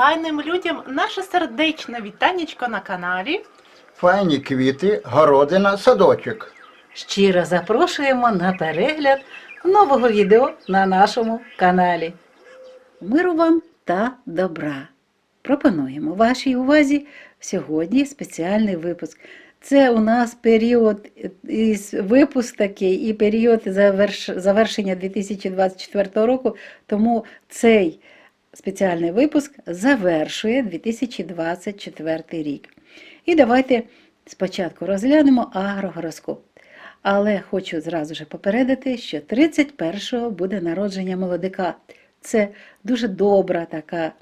файним людям наше сердечне вітанечко на каналі. Файні квіти, городина, садочок. Щиро запрошуємо на перегляд нового відео на нашому каналі. Миру вам та добра. Пропонуємо вашій увазі сьогодні спеціальний випуск. Це у нас період із випуск такий і період заверш... завершення 2024 року, тому цей спеціальний випуск завершує 2024 рік. І давайте спочатку розглянемо агрогороскоп. Але хочу зразу ж попередити, що 31-го буде народження молодика. Це дуже добра така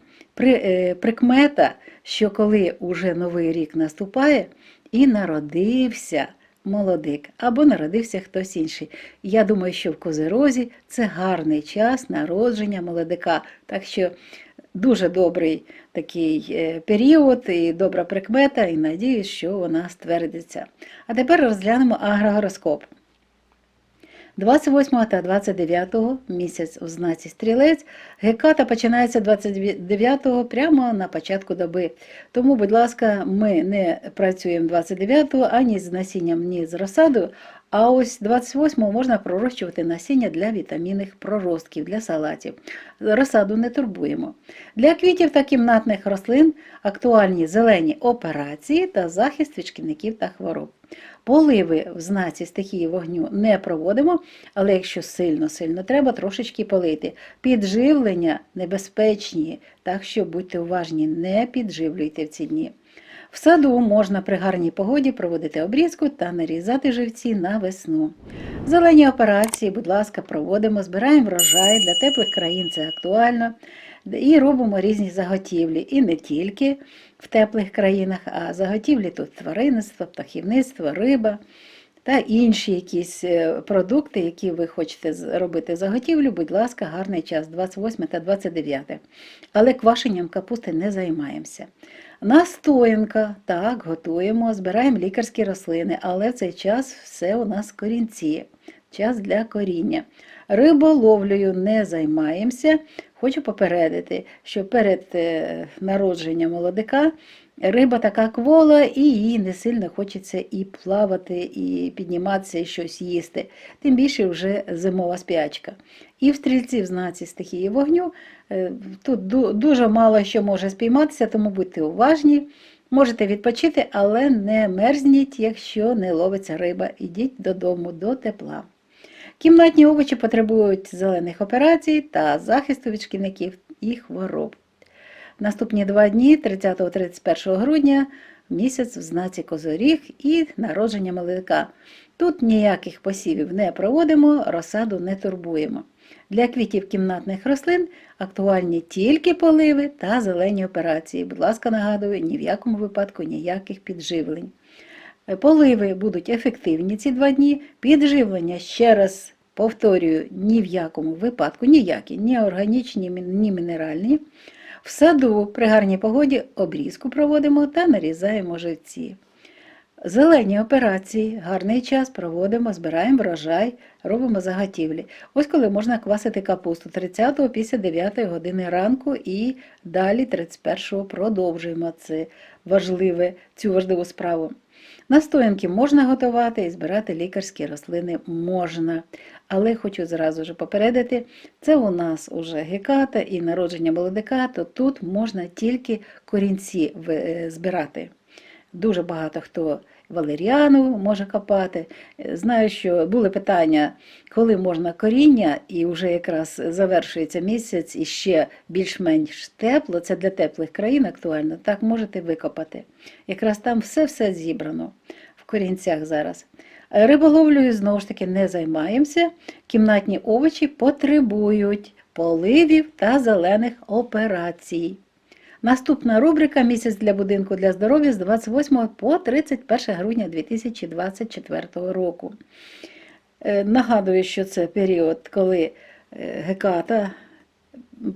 е, прикмета, що коли уже новий рік наступає і народився молодик або народився хтось інший. Я думаю, що в Козирозі це гарний час народження молодика. Так що дуже добрий такий е, період і добра прикмета, і надіюсь, що вона ствердиться. А тепер розглянемо агрогороскоп. 28 та 29 місяць у знаці стрілець, геката починається 29-го прямо на початку доби. Тому, будь ласка, ми не працюємо 29-го ані з насінням, ні з розсадою. А ось 28-го можна пророщувати насіння для вітамінних проростків, для салатів. Розсаду не турбуємо. Для квітів та кімнатних рослин актуальні зелені операції та захист від шкідників та хвороб. Поливи в знаці стихії вогню не проводимо, але якщо сильно-сильно треба, трошечки полити. Підживлення небезпечні, так що будьте уважні, не підживлюйте в ці дні. В саду можна при гарній погоді проводити обрізку та нарізати живці на весну. Зелені операції, будь ласка, проводимо, збираємо врожай для теплих країн це актуально. І робимо різні заготівлі. І не тільки в теплих країнах, а заготівлі тут тваринництво, птахівництво, риба та інші якісь е, продукти, які ви хочете з- робити заготівлю, будь ласка, гарний час 28 та 29. Але квашенням капусти не займаємося. Настоянка, так, готуємо, збираємо лікарські рослини, але в цей час все у нас корінці, час для коріння. Риболовлею не займаємося. Хочу попередити, що перед е, народженням молодика риба така квола, і їй не сильно хочеться і плавати, і підніматися, і щось їсти. Тим більше вже зимова спячка. І в стрільці в знаці стихії вогню е, тут дуже мало що може спійматися, тому будьте уважні. Можете відпочити, але не мерзніть, якщо не ловиться риба. Ідіть додому до тепла. Кімнатні овочі потребують зелених операцій та захисту від шкідників і хвороб. Наступні два дні, 30-31 грудня, місяць в знаці Козоріг і народження молодика. Тут ніяких посівів не проводимо, розсаду не турбуємо. Для квітів кімнатних рослин актуальні тільки поливи та зелені операції. Будь ласка, нагадую, ні в якому випадку ніяких підживлень. Поливи будуть ефективні ці два дні. Підживлення, ще раз повторюю, ні в якому випадку, ніякі, ні органічні, ні мінеральні. В саду при гарній погоді обрізку проводимо та нарізаємо живці. Зелені операції, гарний час проводимо, збираємо врожай, робимо заготівлі. Ось коли можна квасити капусту 30-го після 9 години ранку і далі 31-го продовжуємо це важливе, цю важливу справу. Настоянки можна готувати і збирати лікарські рослини можна. Але хочу зразу ж попередити, це у нас уже геката і народження молодика, то тут можна тільки корінці е, збирати. Дуже багато хто валеріану може копати. Знаю, що були питання, коли можна коріння, і вже якраз завершується місяць і ще більш-менш тепло, це для теплих країн актуально, так можете викопати. Якраз там все-все зібрано в корінцях зараз. Риболовлею знову ж таки не займаємося. Кімнатні овочі потребують поливів та зелених операцій. Наступна рубрика Місяць для будинку для здоров'я з 28 по 31 грудня 2024 року. Е, Нагадую, що це період, коли е, геката,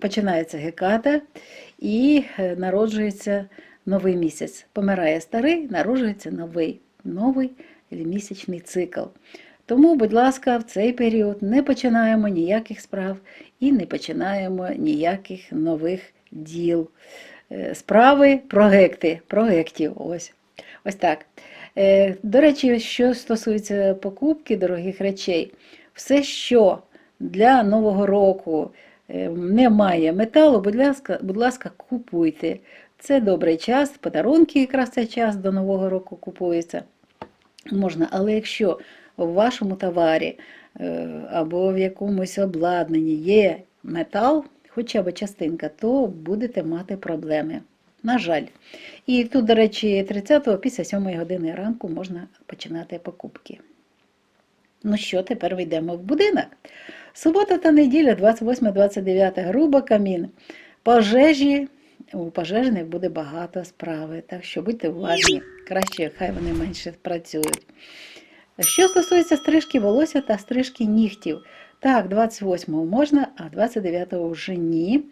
починається геката і е, народжується новий місяць. Помирає старий, народжується новий, новий місячний цикл. Тому, будь ласка, в цей період не починаємо ніяких справ і не починаємо ніяких нових діл. Е, справи, проекти, проєктів. Ось. Ось так. Е, До речі, що стосується покупки дорогих речей, все, що для Нового року е, немає металу, будь ласка, будь ласка, купуйте. Це добрий час, подарунки якраз цей час до Нового року купуються. Можна, але якщо в вашому товарі або в якомусь обладнанні є метал, хоча б частинка, то будете мати проблеми. На жаль. І тут, до речі, 30-го після 7 години ранку можна починати покупки. Ну що, тепер вийдемо в будинок. Субота та неділя, 28-29 грубо камін. Пожежі, у пожежних буде багато справи, так що будьте уважні. Краще, хай вони менше працюють. Що стосується стрижки волосся та стрижки нігтів, так, 28-го можна, а 29-го вже ні.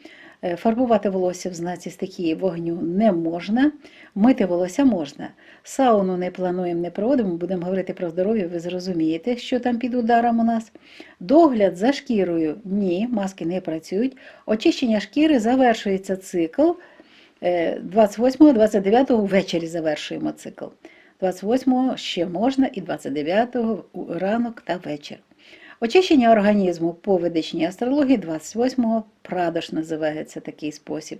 Е, Фарбувати волосся в знаці стихії вогню не можна, мити волосся можна. Сауну не плануємо, не проводимо, будемо говорити про здоров'я, ви зрозумієте, що там під ударом у нас. Догляд за шкірою ні, маски не працюють. Очищення шкіри завершується цикл. 28-го, 29-го ввечері завершуємо цикл. 28-го ще можна і 29-го ранок та вечір. Очищення організму по ведичній астрології 28-го прадош називається такий спосіб.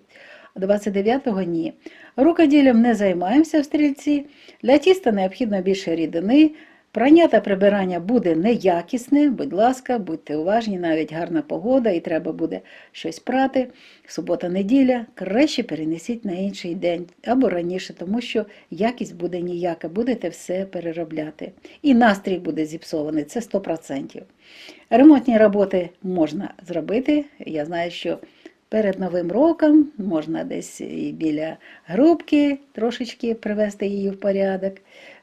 29-го ні. Рукоділлям не займаємося в стрільці. Для тіста необхідно більше рідини. Прання та прибирання буде неякісне, будь ласка, будьте уважні, навіть гарна погода і треба буде щось прати. Субота-неділя краще перенесіть на інший день або раніше, тому що якість буде ніяка, будете все переробляти. І настрій буде зіпсований, це 100%. Ремонтні роботи можна зробити. Я знаю, що перед Новим роком можна десь і біля грубки трошечки привести її в порядок.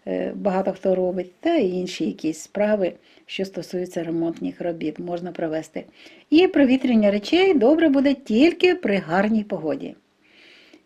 Е, Багато хто робить, та і інші якісь справи, що стосуються ремонтних робіт, можна провести. І провітряння речей добре буде тільки при гарній погоді.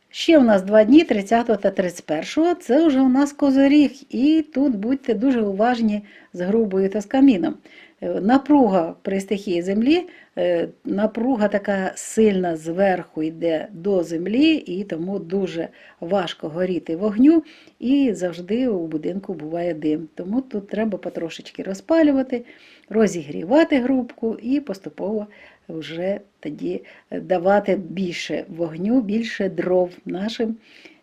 Ще у нас два дні, 30 та 31. Це вже у нас козоріг, і тут будьте дуже уважні з грубою та з каміном. Е, Напруга при стихії землі, е, напруга така сильна зверху йде до землі, і тому дуже важко горіти вогню, і завжди у будинку буває дим. Тому тут треба потрошечки розпалювати, розігрівати грубку і поступово вже тоді давати більше вогню, більше дров нашим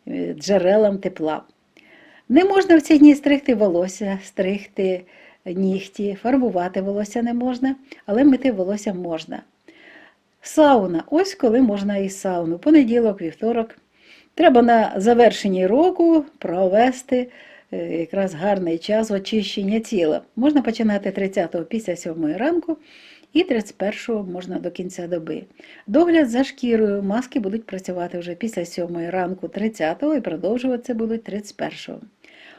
е, джерелам тепла. Не можна в ці дні стригти волосся, стригти нігті, фарбувати волосся не можна, але мити волосся можна. Сауна. Ось коли можна і сауну. Понеділок, вівторок. Треба на завершенні року провести е, якраз гарний час очищення тіла. Можна починати 30-го після 7 ранку і 31-го можна до кінця доби. Догляд за шкірою. Маски будуть працювати вже після 7 ранку 30-го і продовжуватися будуть 31-го.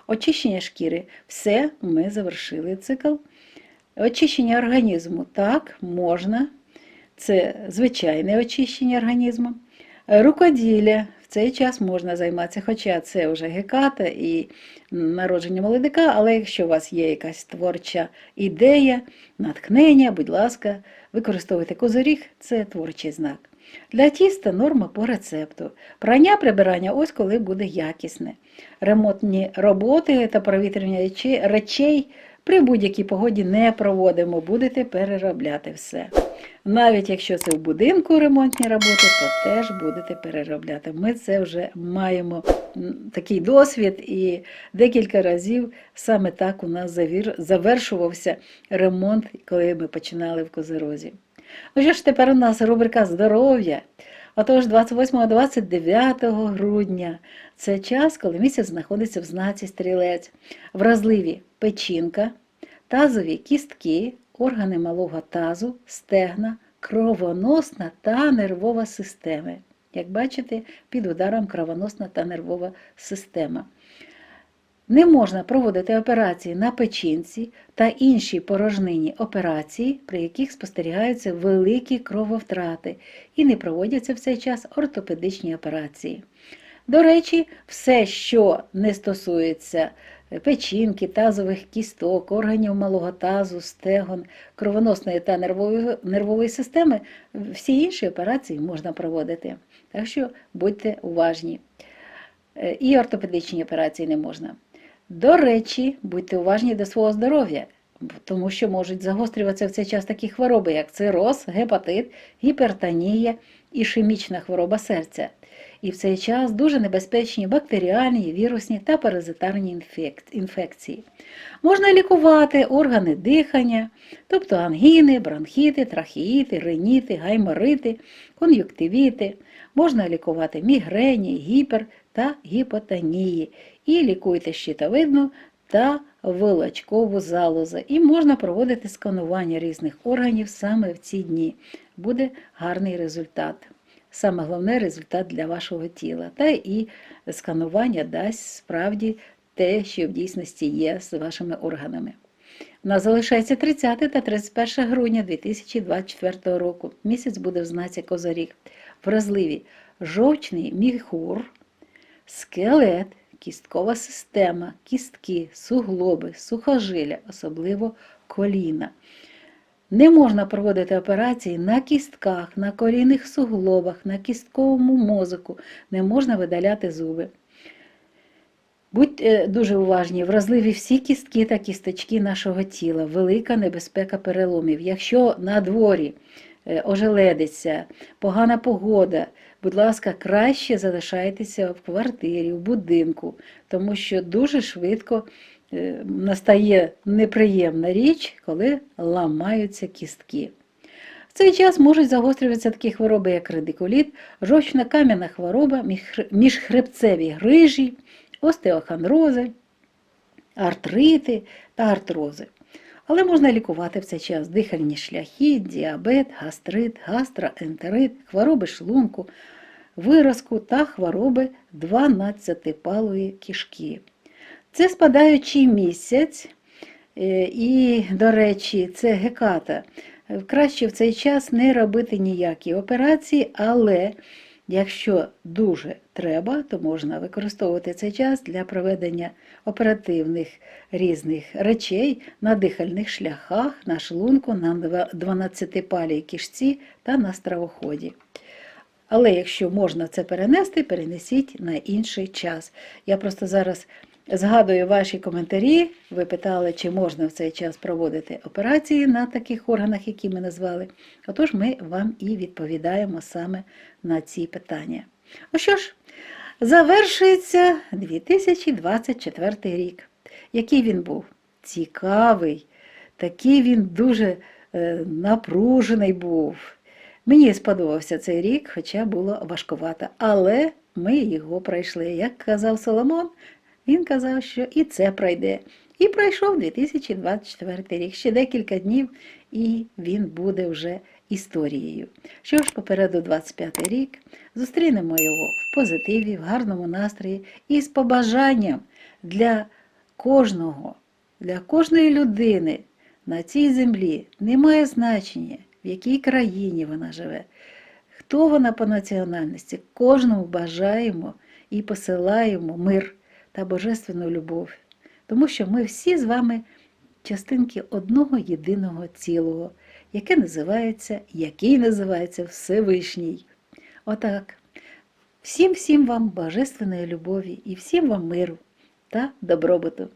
Очищення шкіри. Все, ми завершили цикл. Очищення організму. Так, можна. Це звичайне очищення організму. Рукоділля. В цей час можна займатися, хоча це вже геката і народження молодика, але якщо у вас є якась творча ідея, натхнення, будь ласка, використовуйте козоріг, це творчий знак. Для тіста норма по рецепту. Прання прибирання ось коли буде якісне. Ремонтні роботи та провітряння речей- речей при будь-якій погоді не проводимо, будете переробляти все. Навіть якщо це в будинку ремонтні роботи, то теж будете переробляти. Ми це вже маємо такий досвід, і декілька разів саме так у нас завершувався ремонт, коли ми починали в Козирозі. Ну ж, тепер у нас рубрика здоров'я. Отож, 28-29 грудня це час, коли місяць знаходиться в знаці стрілець, вразливі печінка, тазові кістки, органи малого тазу, стегна, кровоносна та нервова системи. Як бачите, під ударом кровоносна та нервова система. Не можна проводити операції на печінці та інші порожнині операції, при яких спостерігаються великі крововтрати, і не проводяться в цей час ортопедичні операції. До речі, все, що не стосується печінки, тазових кісток, органів малого тазу, стегон, кровоносної та нервової, нервової системи, всі інші операції можна проводити. Так що будьте уважні. Е, І ортопедичні операції не можна. До речі, будьте уважні до свого здоров'я, тому що можуть загострюватися в цей час такі хвороби, як цироз, гепатит, гіпертонія, ішемічна хвороба серця. І в цей час дуже небезпечні бактеріальні, вірусні та паразитарні інфек- інфекції. Можна лікувати органи дихання, тобто ангіни, бронхіти, трахеїти, риніти, гайморити, кон'юктивіти. Можна лікувати мігрені, гіпер та гіпотонії. І лікуйте щитовидну та волочкову залозу. І можна проводити сканування різних органів саме в ці дні. Буде гарний результат. Саме головне результат для вашого тіла. Та і сканування дасть справді те, що в дійсності є з вашими органами. У нас залишається 30 та 31 грудня 2024 року. Місяць буде в знаці Козарік. Вразливі жовчний міхур, скелет, кісткова система, кістки, суглоби, сухожилля, особливо коліна. Не можна проводити операції на кістках, на колінних суглобах, на кістковому мозоку, не можна видаляти зуби. Будьте дуже уважні, вразливі всі кістки та кісточки нашого тіла, велика небезпека переломів. Якщо на дворі ожеледиться, погана погода, будь ласка, краще залишайтеся в квартирі, в будинку, тому що дуже швидко е, настає неприємна річ, коли ламаються кістки. В цей час можуть загострюватися такі хвороби, як радикуліт, жовчно-кам'яна хвороба, міжхребцеві грижі, остеохондрози, артрити та артрози. Але можна лікувати в цей час дихальні шляхи, діабет, гастрит, гастроентерит, хвороби шлунку, виразку та хвороби 12-палої кишки. Це спадаючий місяць, е, і, до речі, це геката. Краще в цей час не робити ніякі операції, але якщо дуже треба, то можна використовувати цей час для проведення оперативних різних речей на дихальних шляхах, на шлунку, на 12-палій кишці та на стравоході. Але якщо можна це перенести, перенесіть на інший час. Я просто зараз згадую ваші коментарі. Ви питали, чи можна в цей час проводити операції на таких органах, які ми назвали. Отож, ми вам і відповідаємо саме на ці питання. Ну що ж, завершується 2024 рік. Який він був? Цікавий, такий він дуже е, напружений був. Мені сподобався цей рік, хоча було важкувато, але ми його пройшли. Як казав Соломон, він казав, що і це пройде. І пройшов 2024 рік, ще декілька днів, і він буде вже історією. Що ж, попереду 25 рік, зустрінемо його в позитиві, в гарному настрої і з побажанням для кожного, для кожної людини на цій землі немає значення, в якій країні вона живе, хто вона по національності. Кожному бажаємо і посилаємо мир та божественну любов, тому що ми всі з вами частинки одного єдиного цілого, яке називається, який називається Всевишній. Отак. Всім всім вам божественної любові і всім вам миру та добробуту.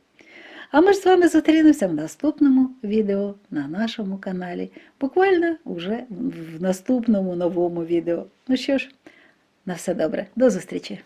А ми ж з вами зустрінемося в наступному відео на нашому каналі. Буквально вже в наступному новому відео. Ну що ж, на все добре, до зустрічі!